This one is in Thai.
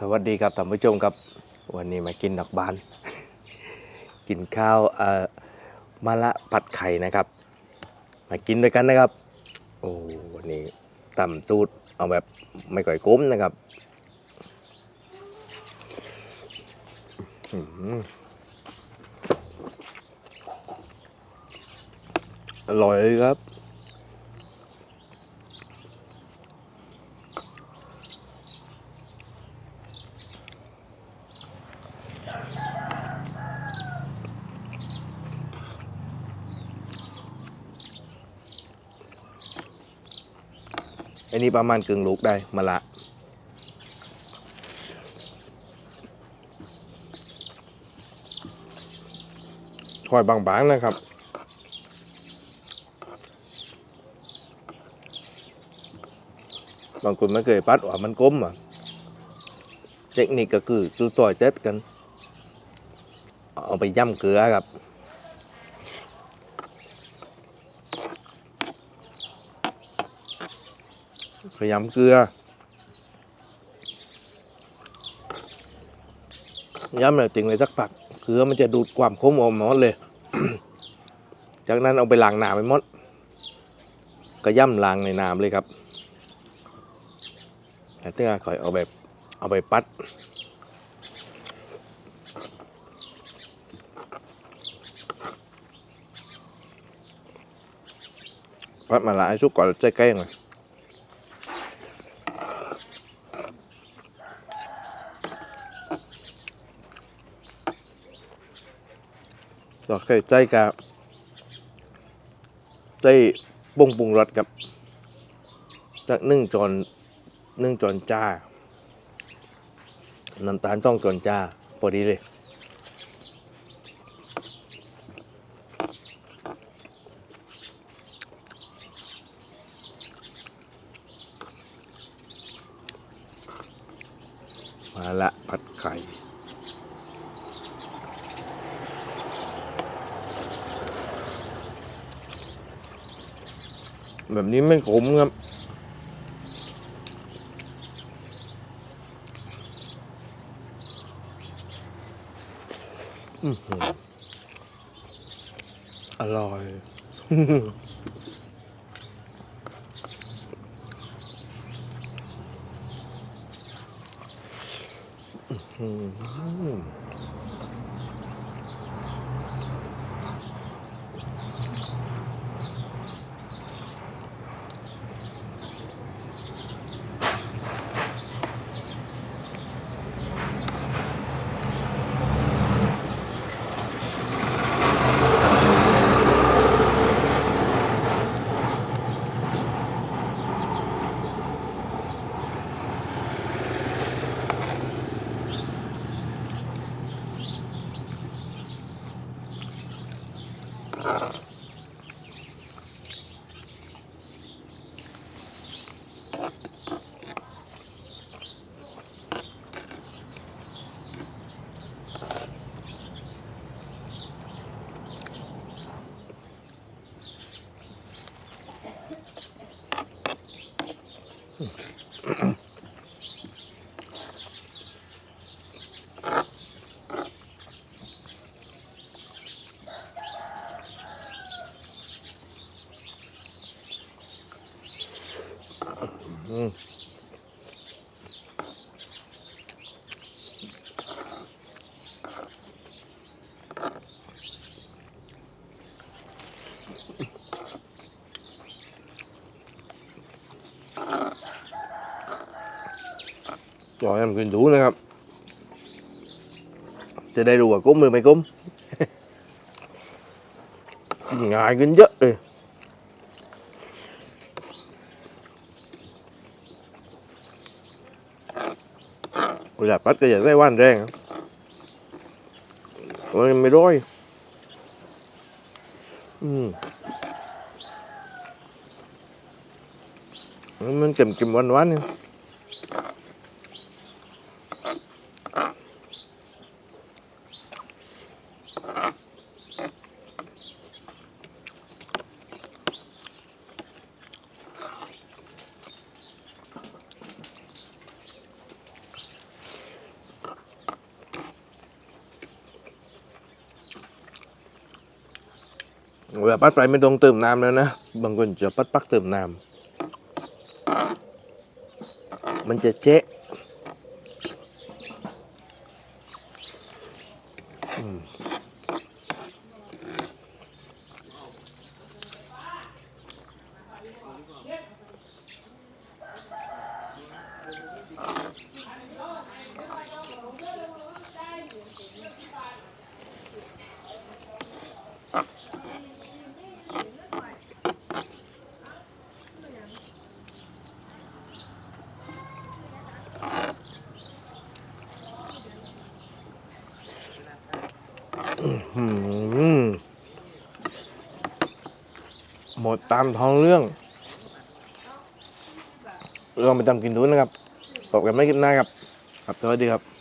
สวัสดีครับท่านผู้ชมครับ วันนี้มากินดอกบาน กินข้าวเอ่อมะละผัดไข่นะครับ มากินด้วยกันนะครับ โอ้วันนี้ตำสูตรเอาแบบไม่ก่อยกุ้มนะครับอร่อยครับ อันนี้ประมาณกึ่งลูกได้มะละคอยบางๆนะครับบางคนไม่เคยปัดว่ามันก้มอะ เทคนิคก็คือซื้อซอยเจ็ดกัน เอาไปย่ำเกลือครับ พยายามเกลือย้ำเลยจริงเลยสักปักเกลือมันจะดูดความขมออกหมดเลย จากนั้นเอาไปล้างน้ำไปหมดก็ย่ำล้างในน้ำเลยครับแต่เตื้อคอยเอาแบบเอาไปปัดปัดมาละให้สุกก่อนใจใกล้หน่อย เราเคยใจกับใจปรุงปรุงรสกับจากนึ่งจอนนึ่งจอนจ้า น้ำตาลต้องจอนจ้าพอดีเลยมาละผัดไข่ แบบนี้ไม่ขมครับ อร่อย อื้อ หื ออืมจอยให้มันกินดูนะครับ จะได้ดูว่ากุ้มหรือไม่กุ้มง่ายขึ้นเยอะเลยเวลาปัดก็อยากได้ว่านแรงครับมันไม่ร้อย อืมมันเค็มๆหวานๆเนี่ย เวลาปัดไปไม่ต้องเติมน้ำแล้วนะ บางคนจะปัดปักเติมน้ำมันจะเจ๊ะ หมดตามท้องเรื่องลองไปจำกินดูนะครับพบกันไม่กินหน้าครับ ครับสวัสดีครับ